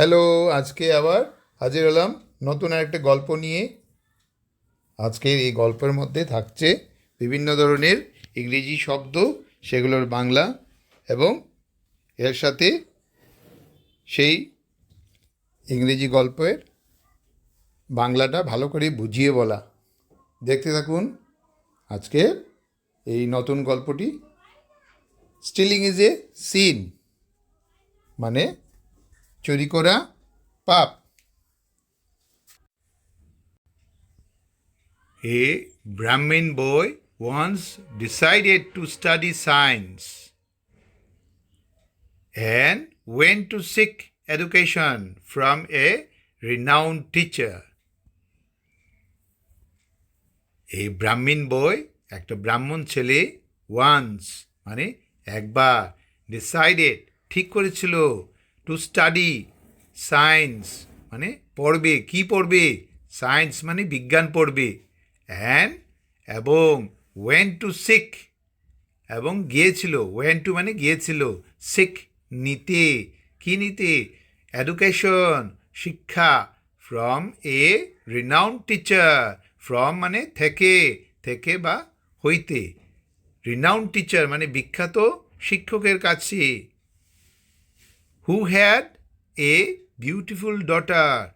Hello, আজকে আবার হাজির হলাম নতুন একটা গল্প নিয়ে। আজকের এই গল্পের মধ্যে থাকছে বিভিন্ন ধরনের ইংরেজি শব্দ, সেগুলোর বাংলা এবং এর সাথে সেই ইংরেজি গল্পের বাংলাটা ভালো করে বুঝিয়ে বলা। দেখতে থাকুন আজকে এই নতুন গল্পটি। স্টিলিং ইজ এ সিন মানে চুরি করা পাপ। A Brahmin boy once decided to study science and went to seek education from a renowned teacher এই ব্রাহ্মীণ বই, একটা ব্রাহ্মণ ছেলে ওয়ান্স মানে একবার ডিসাইডেড ঠিক করেছিল। টু স্টাডি সায়েন্স মানে পড়বে, কি পড়বে? সায়েন্স মানে বিজ্ঞান পড়বে। অ্যান্ড এবং ওয়েন টু সিক এবং গিয়েছিল। ওয়েন টু মানে গিয়েছিল। সিক নিতে। কি নিতে? এডুকেশন শিক্ষা from a renowned teacher from মানে থেকে থেকে বা হইতে। রিনাউন্ড টিচার মানে বিখ্যাত শিক্ষকের কাছে। Who had a beautiful daughter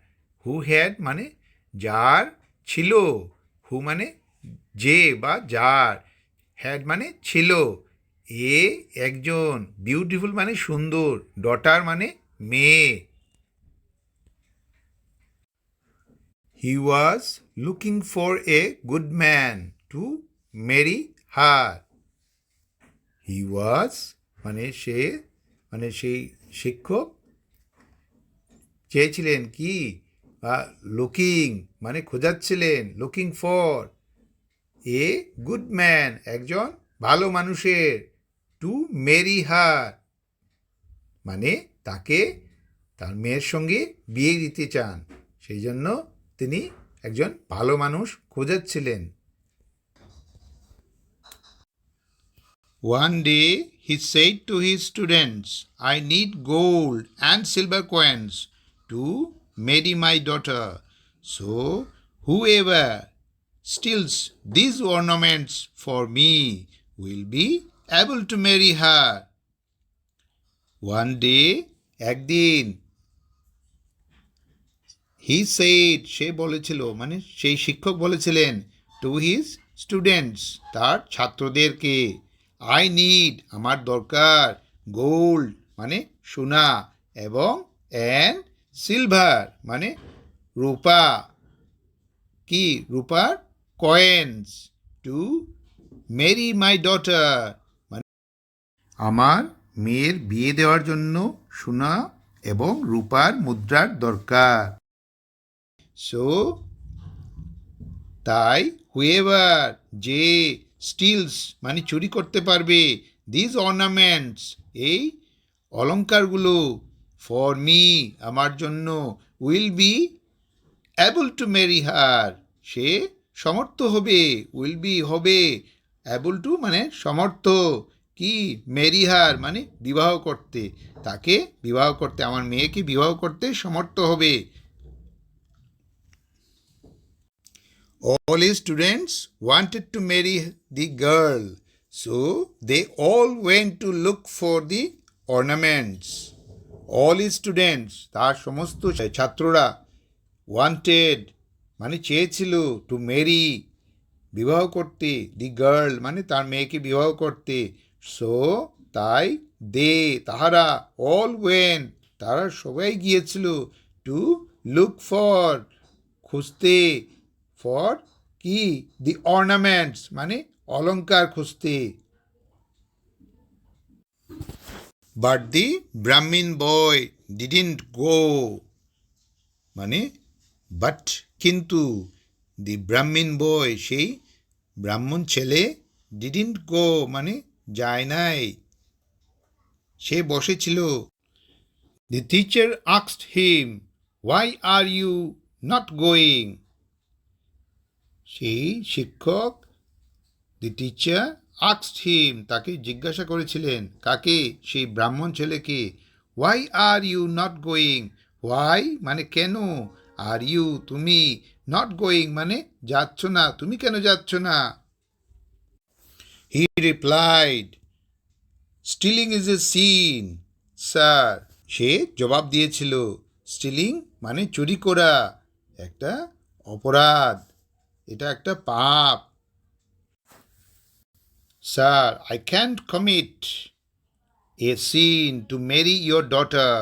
who had মানে যার ছিল। হু মানে যে বা যার। হ্যাড মানে ছিল। এ একজন বিউটিফুল মানে সুন্দর। ডটার মানে মেয়ে। He was looking for a good man to marry her he was মানে সে মানে সেই শিক্ষক চেয়েছিলেন কি? লুকিং মানে খোঁজাচ্ছিলেন looking for a good man একজন ভালো মানুষের টু মেরি হার মানে তাকে তার মেয়ের সঙ্গে বিয়ে দিতে চান। সেই জন্য তিনি একজন ভালো মানুষ খোঁজাচ্ছিলেন। One day he said to his students, I need gold and silver coins to marry my daughter. So whoever steals these ornaments for me will be able to marry her. One day, একদিন he said সে বলেছিল মানে সেই শিক্ষক বলেছিলেন to his students তার ছাত্রদেরকে I need আমার দরকার গোল্ড মানে সোনা, এবং অ্যান্ড সিলভার মানে রূপা, কি, রূপার coins to marry my daughter মানে আমার মেয়ের বিয়ে দেওয়ার জন্য সোনা এবং রূপার মুদ্রার দরকার। সো তাই হুয়েভার যে স্টিলস মানে চুরি করতে পারবে। দিস অর্নামেন্টস এই অলঙ্কারগুলো ফর মি আমার জন্য will be able to marry her সে সমর্থ হবে উইল বি হবে। অ্যাবল টু মানে সমর্থ, কি? মেরি হার মানে বিবাহ করতে। তাকে বিবাহ করতে, আমার মেয়েকে বিবাহ করতে সমর্থ হবে। All his students wanted to marry the girl, so they all went to look for the ornaments. All his students, তার সমস্ত ছাত্ররা ওয়ান্টেড মানে চেয়েছিল টু মেরি বিবাহ করতে দি গার্ল মানে তার মেয়েকে বিবাহ করতে সো তাই দে তাহারা অল ওয়েন তারা সবাই গিয়েছিল টু লুক ফর খুঁজতে ফর কি? দি অর্নামেন্টস মানে অলঙ্কার খুঁজতে but the Brahmin boy didn't go মানে বাট কিন্তু দি ব্রাহ্মীণ বয় সেই ব্রাহ্মণ ছেলে ডিডেন্ট গো মানে যায় নাই। সে বসেছিল। The teacher আক্সড him why are you not going সেই শিক্ষক দি টিচার আক্সড হিম তাকে জিজ্ঞাসা করেছিলেন, কাকে? সেই ব্রাহ্মণ ছেলেকে? Why are you not going why মানে কেন? আর ইউ তুমি নট গোয়িং মানে যাচ্ছ না। তুমি কেন যাচ্ছ না? He replied stealing is a sin sir সে জবাব দিয়েছিল স্টিলিং মানে চুরি করা, একটা অপরাধ। এটা একটা পাপ। Sir I can't commit a sin to marry your daughter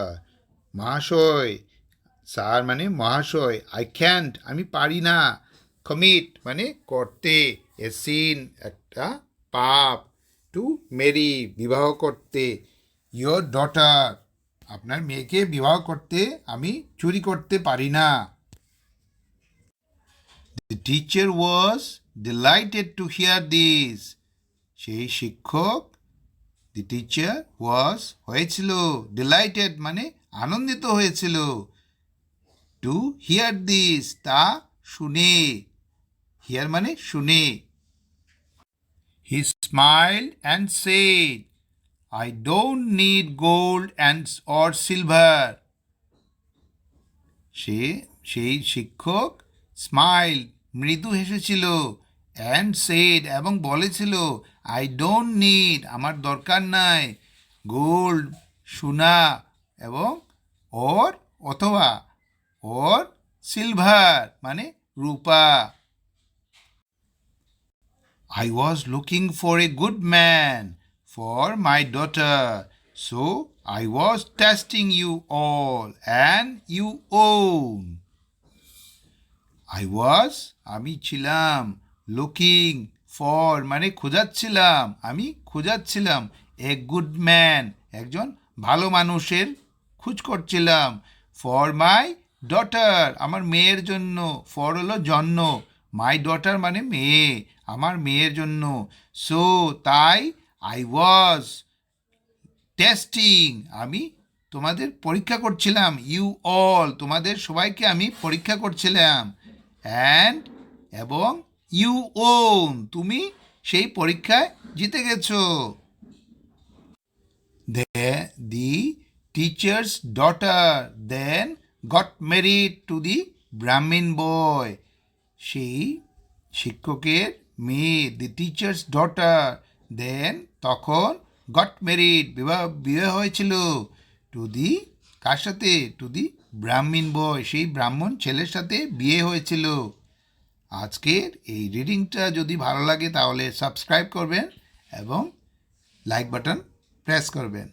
মহাশয়, স্যার মানে মহাশয় আই ক্যান্ট আমি পারি না। কমিট মানে করতে এ সিন একটা পাপ। টু মেরি বিবাহ করতে। ইয়োর ডটার আপনার মেয়েকে বিবাহ করতে আমি চুরি করতে পারি না। The teacher was delighted to hear this. সেই শিক্ষক দি টিচার ওয়াজ হয়েছিল ডিলাইটেড মানে আনন্দিত হয়েছিল টু হিয়ার দিস তা শুনে হিয়ার মানে শুনে he smile and said I don't need gold and or silver সে সেই শিক্ষক স্মাইল মৃদু হেসেছিল অ্যান্ড সেড এবং বলেছিল আই ডোন্ট নিড আমার দরকার নাই গোল্ড সোনা এবং অর অথবা অর সিলভার মানে রূপা। I was looking for a good man for my daughter so I was testing you all and you O I was, আমি ছিলাম। লুকিং ফর মানে খোঁজাচ্ছিলাম। আমি খোঁজাচ্ছিলাম। এ গুড ম্যান একজন ভালো মানুষের খোঁজ করছিলাম। ফর মাই ডটার আমার মেয়ের জন্য। ফর হলো জন্য মাই ডটার মানে মেয়ে, আমার মেয়ের জন্য। সো তাই আই ওয়াজ টেস্টিং আমি তোমাদের পরীক্ষা করছিলাম। ইউ অল তোমাদের সবাইকে আমি পরীক্ষা করছিলাম। অ্যান্ড এবং ইউ ওন তুমি সেই পরীক্ষায় জিতে গেছো। They the teacher's daughter then got married to the Brahmin boy সেই শিক্ষকের মেয়ে দি টিচার্স ডটার দেন তখন গট মেরিড বিবাহ বিয়ে হয়েছিল। টু দি কার সাথে? টু দি ব্রাহ্মণ বয় সেই ব্রাহ্মণ ছেলের সাথে বিয়ে হয়েছিল। আজকের এই রিডিংটা যদি ভালো লাগে তাহলে সাবস্ক্রাইব করবেন এবং লাইক বাটন প্রেস করবেন।